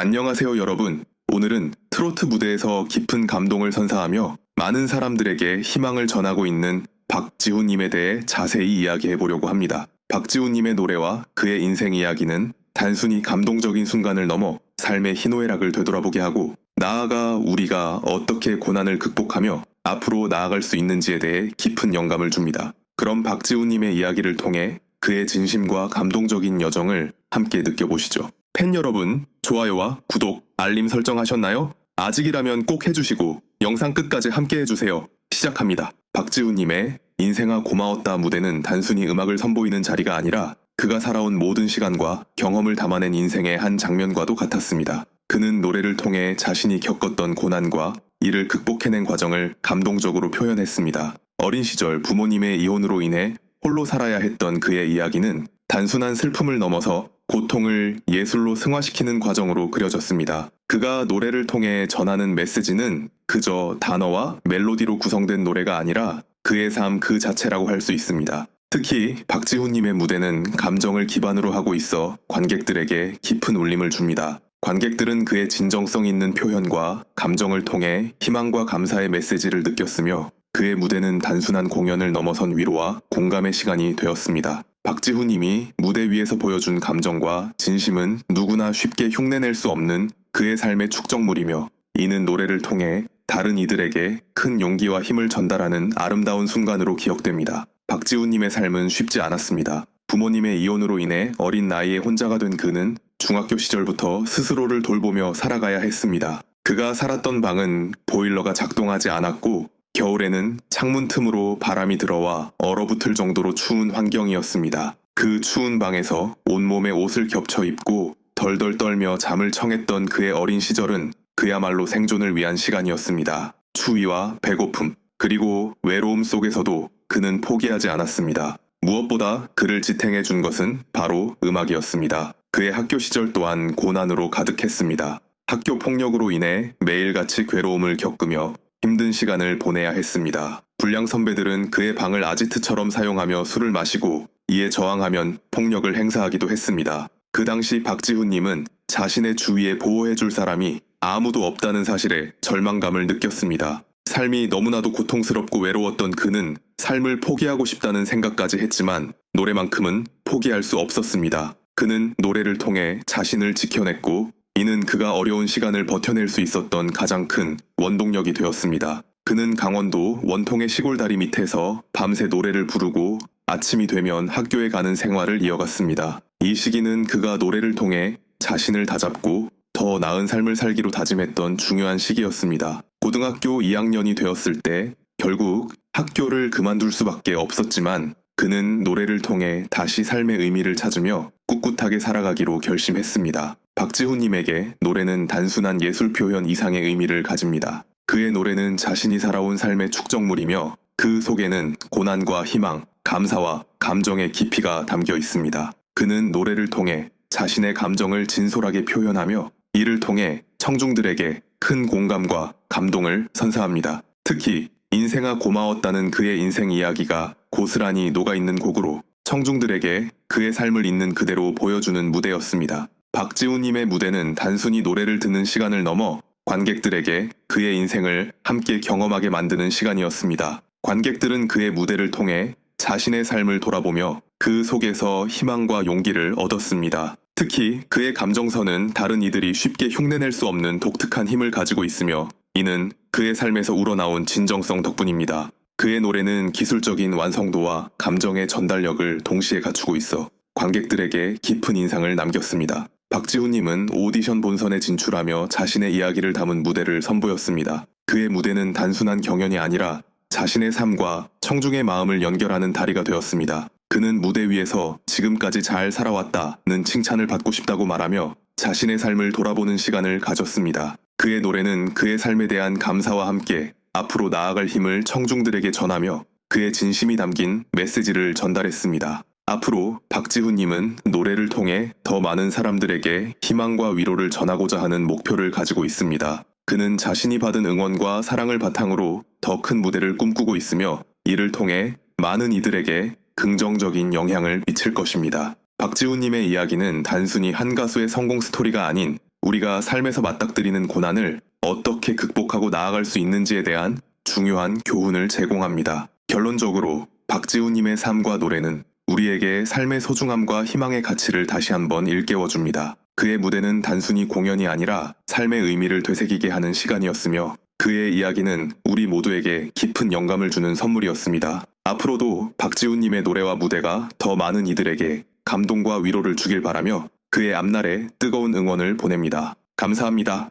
안녕하세요 여러분. 오늘은 트로트 무대에서 깊은 감동을 선사하며 많은 사람들에게 희망을 전하고 있는 박지훈님에 대해 자세히 이야기해 보려고 합니다. 박지훈님의 노래와 그의 인생 이야기는 단순히 감동적인 순간을 넘어 삶의 희노애락을 되돌아보게 하고 나아가 우리가 어떻게 고난을 극복하며 앞으로 나아갈 수 있는지에 대해 깊은 영감을 줍니다. 그럼 박지훈님의 이야기를 통해 그의 진심과 감동적인 여정을 함께 느껴보시죠. 팬 여러분, 좋아요와 구독, 알림 설정하셨나요? 아직이라면 꼭 해주시고 영상 끝까지 함께 해주세요. 시작합니다. 박지훈님의 인생아 고마웠다 무대는 단순히 음악을 선보이는 자리가 아니라 그가 살아온 모든 시간과 경험을 담아낸 인생의 한 장면과도 같았습니다. 그는 노래를 통해 자신이 겪었던 고난과 이를 극복해낸 과정을 감동적으로 표현했습니다. 어린 시절 부모님의 이혼으로 인해 홀로 살아야 했던 그의 이야기는 단순한 슬픔을 넘어서 고통을 예술로 승화시키는 과정으로 그려졌습니다. 그가 노래를 통해 전하는 메시지는 그저 단어와 멜로디로 구성된 노래가 아니라 그의 삶 그 자체라고 할 수 있습니다. 특히 박지훈님의 무대는 감정을 기반으로 하고 있어 관객들에게 깊은 울림을 줍니다. 관객들은 그의 진정성 있는 표현과 감정을 통해 희망과 감사의 메시지를 느꼈으며 그의 무대는 단순한 공연을 넘어선 위로와 공감의 시간이 되었습니다. 박지훈 님이 무대 위에서 보여준 감정과 진심은 누구나 쉽게 흉내낼 수 없는 그의 삶의 축적물이며 이는 노래를 통해 다른 이들에게 큰 용기와 힘을 전달하는 아름다운 순간으로 기억됩니다. 박지훈 님의 삶은 쉽지 않았습니다. 부모님의 이혼으로 인해 어린 나이에 혼자가 된 그는 중학교 시절부터 스스로를 돌보며 살아가야 했습니다. 그가 살았던 방은 보일러가 작동하지 않았고 겨울에는 창문 틈으로 바람이 들어와 얼어붙을 정도로 추운 환경이었습니다. 그 추운 방에서 온몸에 옷을 겹쳐 입고 덜덜 떨며 잠을 청했던 그의 어린 시절은 그야말로 생존을 위한 시간이었습니다. 추위와 배고픔, 그리고 외로움 속에서도 그는 포기하지 않았습니다. 무엇보다 그를 지탱해 준 것은 바로 음악이었습니다. 그의 학교 시절 또한 고난으로 가득했습니다. 학교 폭력으로 인해 매일같이 괴로움을 겪으며 힘든 시간을 보내야 했습니다. 불량 선배들은 그의 방을 아지트처럼 사용하며 술을 마시고 이에 저항하면 폭력을 행사하기도 했습니다. 그 당시 박지훈님은 자신의 주위에 보호해줄 사람이 아무도 없다는 사실에 절망감을 느꼈습니다. 삶이 너무나도 고통스럽고 외로웠던 그는 삶을 포기하고 싶다는 생각까지 했지만 노래만큼은 포기할 수 없었습니다. 그는 노래를 통해 자신을 지켜냈고 이는 그가 어려운 시간을 버텨낼 수 있었던 가장 큰 원동력이 되었습니다. 그는 강원도 원통의 시골 다리 밑에서 밤새 노래를 부르고 아침이 되면 학교에 가는 생활을 이어갔습니다. 이 시기는 그가 노래를 통해 자신을 다잡고 더 나은 삶을 살기로 다짐했던 중요한 시기였습니다. 고등학교 2학년이 되었을 때 결국 학교를 그만둘 수밖에 없었지만 그는 노래를 통해 다시 삶의 의미를 찾으며 꿋꿋하게 살아가기로 결심했습니다. 박지훈님에게 노래는 단순한 예술 표현 이상의 의미를 가집니다. 그의 노래는 자신이 살아온 삶의 축적물이며 그 속에는 고난과 희망, 감사와 감정의 깊이가 담겨 있습니다. 그는 노래를 통해 자신의 감정을 진솔하게 표현하며 이를 통해 청중들에게 큰 공감과 감동을 선사합니다. 특히 인생아 고마웠다는 그의 인생 이야기가 고스란히 녹아있는 곡으로 청중들에게 그의 삶을 있는 그대로 보여주는 무대였습니다. 박지훈님의 무대는 단순히 노래를 듣는 시간을 넘어 관객들에게 그의 인생을 함께 경험하게 만드는 시간이었습니다. 관객들은 그의 무대를 통해 자신의 삶을 돌아보며 그 속에서 희망과 용기를 얻었습니다. 특히 그의 감정선은 다른 이들이 쉽게 흉내낼 수 없는 독특한 힘을 가지고 있으며 이는 그의 삶에서 우러나온 진정성 덕분입니다. 그의 노래는 기술적인 완성도와 감정의 전달력을 동시에 갖추고 있어 관객들에게 깊은 인상을 남겼습니다. 박지훈님은 오디션 본선에 진출하며 자신의 이야기를 담은 무대를 선보였습니다. 그의 무대는 단순한 경연이 아니라 자신의 삶과 청중의 마음을 연결하는 다리가 되었습니다. 그는 무대 위에서 지금까지 잘 살아왔다는 칭찬을 받고 싶다고 말하며 자신의 삶을 돌아보는 시간을 가졌습니다. 그의 노래는 그의 삶에 대한 감사와 함께 앞으로 나아갈 힘을 청중들에게 전하며 그의 진심이 담긴 메시지를 전달했습니다. 앞으로 박지훈님은 노래를 통해 더 많은 사람들에게 희망과 위로를 전하고자 하는 목표를 가지고 있습니다. 그는 자신이 받은 응원과 사랑을 바탕으로 더 큰 무대를 꿈꾸고 있으며 이를 통해 많은 이들에게 긍정적인 영향을 미칠 것입니다. 박지훈님의 이야기는 단순히 한 가수의 성공 스토리가 아닌 우리가 삶에서 맞닥뜨리는 고난을 어떻게 극복하고 나아갈 수 있는지에 대한 중요한 교훈을 제공합니다. 결론적으로 박지훈님의 삶과 노래는 우리에게 삶의 소중함과 희망의 가치를 다시 한번 일깨워줍니다. 그의 무대는 단순히 공연이 아니라 삶의 의미를 되새기게 하는 시간이었으며 그의 이야기는 우리 모두에게 깊은 영감을 주는 선물이었습니다. 앞으로도 박지훈님의 노래와 무대가 더 많은 이들에게 감동과 위로를 주길 바라며 그의 앞날에 뜨거운 응원을 보냅니다. 감사합니다.